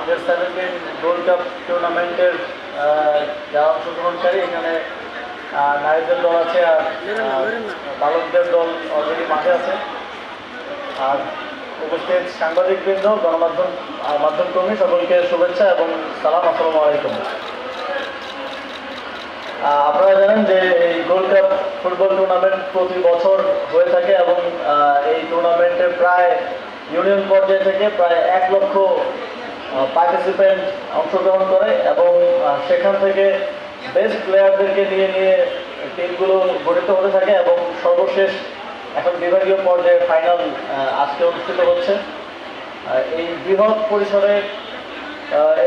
Under seventeen gold cup টুর্নামেন্টের যারা অংশগ্রহণকারী। এখানে নারীদের দল আছে আর বালকদের দল অলরেডি মাঠে আছে। আর উপস্থিত সাংবাদিকবৃন্দ গণমাধ্যম আহ, মাধ্যম কর্মী সকলকে শুভেচ্ছা এবং সালাম আসসালামু আলাইকুম। আপনারা জানেন যে এই গোল্ড কাপ ফুটবল টুর্নামেন্ট প্রতি বছর হয়ে থাকে এবং এই টুর্নামেন্টে প্রায় ইউনিয়ন পর্যায়ে থেকে প্রায় এক লক্ষ পার্টিসিপেন্ট অংশগ্রহণ করে এবং সেখান থেকে বেস্ট প্লেয়ারদেরকে নিয়ে নিয়ে টিমগুলো গঠিত হতে থাকে এবং সর্বশেষ এখন বিভাগীয় পর্যায়ে ফাইনাল আজকে অনুষ্ঠিত হচ্ছে। এই বৃহৎ পরিসরে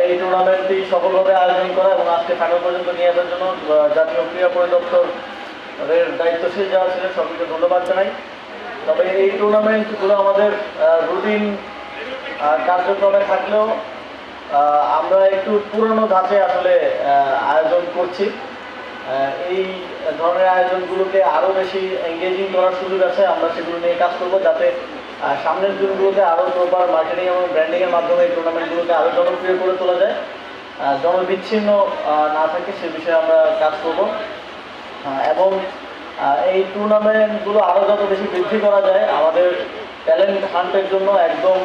এই টুর্নামেন্টটি সফলভাবে আয়োজন করা এবং আজকে ফাইনাল পর্যন্ত নিয়ে আসার জন্য জাতীয় ক্রীড়া পরিদপ্তরের দায়িত্বশীল যারা ছিলেন সকলকে ধন্যবাদ জানাই। তবে এই টুর্নামেন্টগুলো আমাদের রুটিন কার্যক্রমে থাকলেও আমরা একটু পুরনো ধাঁচে আসলে আয়োজন করছি। এই ধরনের আয়োজনগুলোকে আরও বেশি এঙ্গেজিং করার সুযোগ আছে, আমরা সেগুলো নিয়ে কাজ করব যাতে সামনের দিনগুলোতে আরও প্রপার মার্কেটিং এবং ব্র্যান্ডিংয়ের মাধ্যমে এই টুর্নামেন্টগুলোকে আরও জনপ্রিয় করে তোলা যায়। জনবিচ্ছিন্ন না থাকে সে বিষয়ে আমরা কাজ করব। এবং এই টুর্নামেন্টগুলো আরও যত বেশি বৃদ্ধি করা যায়, আমাদের ট্যালেন্ট হান্টের জন্য একদম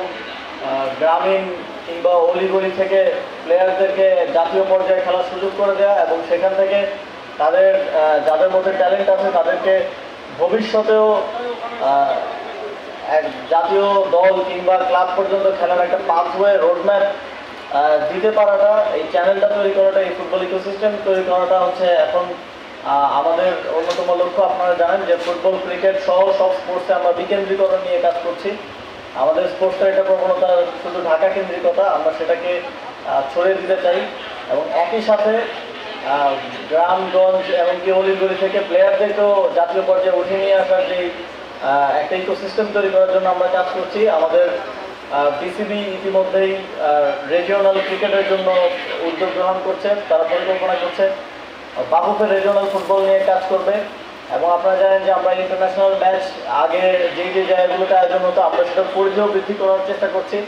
গ্রামীণ কিংবা অলিগলি থেকে প্লেয়ারদেরকে জাতীয় পর্যায়ে খেলার সুযোগ করে দেওয়া এবং সেখান থেকে তাদের যাদের মধ্যে ট্যালেন্ট আছে তাদেরকে ভবিষ্যতেও এক জাতীয় দল কিংবা ক্লাব পর্যন্ত খেলার একটা পাথওয়ে রোডম্যাপ দিতে পারাটা, এই চ্যানেলটা তৈরি করাটা, এই ফুটবল ইকোসিস্টেম তৈরি করাটা হচ্ছে এখন আমাদের অন্যতম লক্ষ্য। আপনারা জানেন যে ফুটবল ক্রিকেট সহ সব স্পোর্টসে আমরা বিকেন্দ্রীকরণ নিয়ে কাজ করছি। আমাদের স্পোর্টসের একটা প্রবণতা শুধু ঢাকা কেন্দ্রিকতা আমরা সেটাকে ছড়িয়ে দিতে চাই এবং একই সাথে গ্রামগঞ্জ এমনকি অলিগলি থেকে প্লেয়ারদেরকেও জাতীয় পর্যায়ে উঠে নিয়ে আসার যে একটা ইকোসিস্টেম তৈরি করার জন্য আমরা কাজ করছি। আমাদের বিসিবি ইতিমধ্যেই রিজিওনাল ক্রিকেটের জন্য উদ্যোগ গ্রহণ করছে, তারা পরিকল্পনা করছে। বাফুফের রিজিওনাল ফুটবল নিয়ে কাজ করবে। এবং আপনারা জানেন যে আমরা ইন্টারন্যাশনাল ম্যাচ আগে যে যে জায়গাগুলোতে আয়োজন হতো, আমরা সেটা পরিধেয় বৃদ্ধি করার চেষ্টা করছি।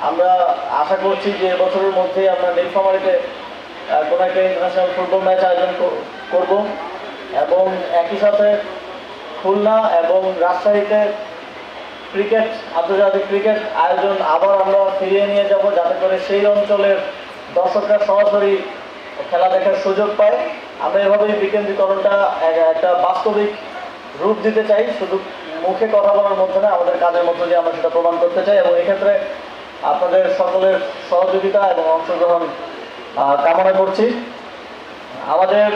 আমরা আশা করছি যে এবছরের মধ্যেই আমরা নীলফামারিতে কোনো একটা ইন্টারন্যাশনাল ফুটবল ম্যাচ আয়োজন কর- করব। এবং একই সাথে খুলনা এবং রাজশাহীতে ক্রিকেট, আন্তর্জাতিক ক্রিকেট আয়োজন আবার আমরা ফিরিয়ে নিয়ে যাব, যাতে করে সেই অঞ্চলের দর্শকরা সরাসরি খেলা দেখার সুযোগ পায়। আমরা এভাবে বিকেন্দ্রীকরণটা একটা বাস্তবিক রূপ দিতে চাই। শুধু মুখে কথা বলার মধ্যে না, আমাদের কাজের মধ্যে দিয়ে আমরা সেটা প্রমাণ করতে চাই এবং এক্ষেত্রে আপনাদের সকলের সহযোগিতা এবং অংশগ্রহণ কামনা করছি। আমাদের